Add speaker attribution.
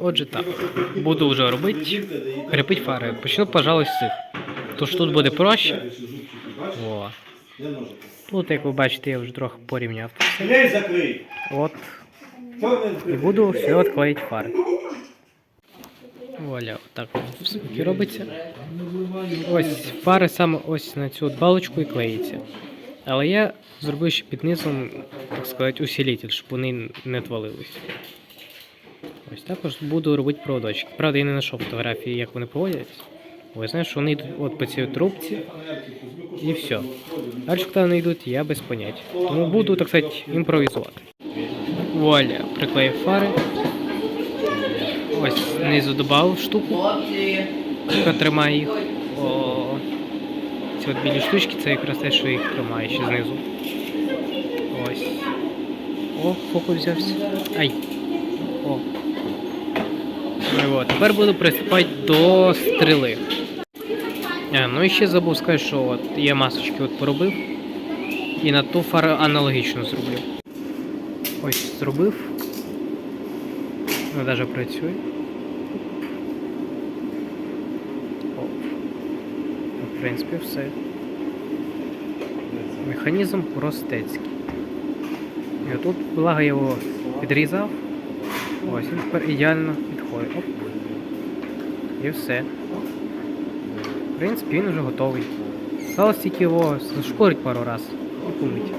Speaker 1: Отже, так. Буду вже робити. Крепить фари. Почну, пожалуй, з цих. Тож тут буде проще. О. Тут, як ви бачите, я вже трохи порівняв. От. І буду все відклеїти фари. Вуаля, отак в смікі робиться. Ось фари саме ось на цю от балочку і клеїться. Але я зробив ще під низом, так сказати, усилитель, щоб вони не твалились. Ось також буду робити проводочки. Правда, я не знайшов фотографії, як вони проводяться. Ось знаю, що вони йдуть от по цій трубці і все. Далі куди вони йдуть, я без поняття. Тому буду, так сказати, імпровізувати. Вуаля, приклеїв фари. Ось знизу додав штуку, яка тримає їх. О, ці от білі штучки, це якраз те, що їх тримає ще знизу. Ось. О, фокус взявся. Ай. О. Ну от. Тепер буду приступати до стріли. А, ну і ще забув сказати, що от я масочки от поробив. І на ту фару аналогічно зроблю. Ось зробив. Вона навіть працює. О. В принципі, все. Механізм простецький. І отут, благо його підрізав. Ось він тепер ідеально підходить. Оп. І все. В принципі, він вже готовий. Сталося тільки його зашкорить пару разів і помить.